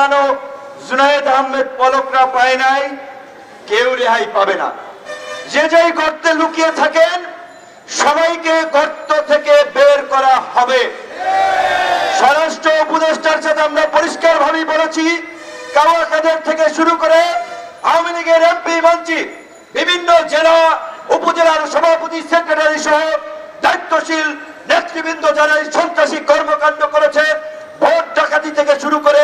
চালানো জুনায়েদ আহমেদ পলকরা পায় নাই, কেউ রেহাই পাবে না। যে যেই গর্তে লুকিয়ে থাকেন, সবাইকে গর্ত থেকে বের করা হবে। স্বরাষ্ট্র উপদেষ্টার সাথে আমরা পরিষ্কার ভাবেই বলেছি কাওয়া কাদের থেকে শুরু করে আওয়ামী লীগের এমপি, মন্ত্রী, বিভিন্ন জেলা, উপজেলার সভাপতি, সেক্রেটারি সহ দায়িত্বশীল নেতৃবৃন্দ যারা এই সন্ত্রাসী কর্মকাণ্ড করেছে, ভোট ডাকাতি থেকে শুরু করে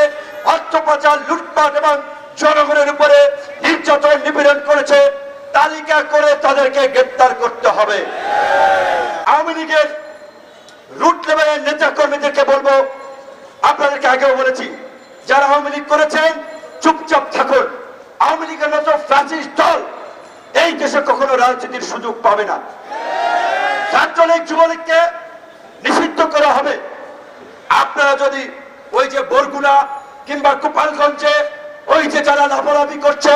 অর্থ পাচার লুটপাট এবং জনগণের উপরে নির্যাতন নিপীড়ন করেছে, তালিকা করে তাদেরকে গ্রেপ্তার করতে হবে। আওয়ামী লীগের রুট লেভেলের নেতা কর্মীদেরকে বলব, আপনাদেরকে আগেও বলেছি, যারা আওয়ামী লীগ করেছেন চুপচাপ থাকুন। আওয়ামী লীগের মতো ফ্যাসিস্ট দল এই দেশে কখনো রাজনীতির সুযোগ পাবে না। ছাত্রলীগ যুবলীগকে নিষিদ্ধ করা হবে। আপনারা যদি ওই যে বরগুনা কিংবা গোপালগঞ্জে ওই যে যারা লাফালাফি করছে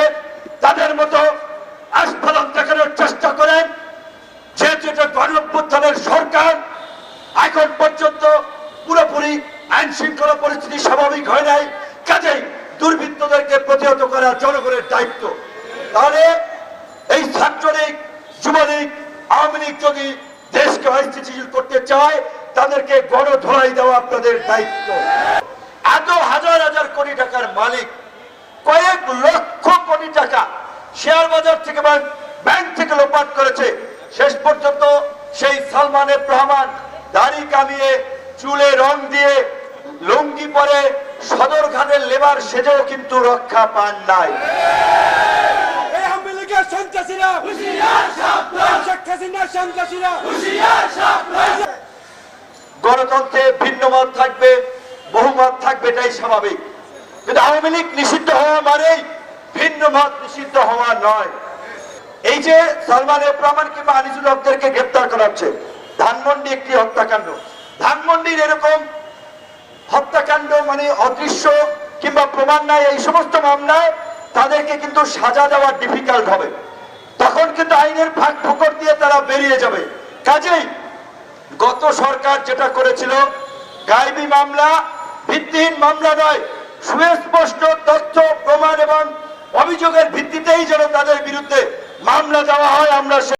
পরিস্থিতি স্বাভাবিক হয় নাই, কাজেই দুর্বৃত্তদেরকে প্রতিহত করা জনগণের দায়িত্ব। তাহলে এই ছাত্রলীগ, যুবলীগ, আওয়ামী লীগ যদি দেশকে অস্থিতিশীল করতে চায়, তাদেরকে গণধোলাই দেওয়া আপনাদের দায়িত্ব। এত হাজার হাজার কোটি টাকার মালিক, কয়েক লক্ষ কোটি টাকা শেয়ার বাজার থেকে ব্যাংক থেকে লোপাট করেছে। শেষ পর্যন্ত সেই সালমানের রহমান দাড়ি কামিয়ে, চুলে রং দিয়ে লুঙ্গি পরে সদরঘাটের লেবার সেজেও কিন্তু রক্ষা পান নাই। গণতন্ত্রে ভিন্ন মত থাকবে বহুমত থাকবে এটাই স্বাভাবিক। কিন্তু আওয়ামী লীগ নিষিদ্ধ হওয়া মানেই ভিন্ন মত নিষিদ্ধ হওয়া নয়। এই যে সালমান এফ রহমান কিংবা আনিসুল হকদেরকে গ্রেপ্তার করাচ্ছে ধানমন্ডি একটি হত্যাকাণ্ড। ধানমন্ডির এরকম হত্যাকাণ্ড মানে অদৃশ্য কিংবা প্রমাণ নাই, এই সমস্ত মামলায় তাদেরকে কিন্তু সাজা দেওয়া ডিফিকাল্ট হবে। তখন কিন্তু আইনের ফাঁক ফোকর দিয়ে তারা বেরিয়ে যাবে। কাজেই গত সরকার যেটা করেছিল গাইবি মামলা ভিত্তিহীন মামলা নয়, সুস্পষ্ট তথ্য, প্রমাণ এবং অভিযোগের ভিত্তিতেই যেন তাদের বিরুদ্ধে মামলা দেওয়া হয়, আমরা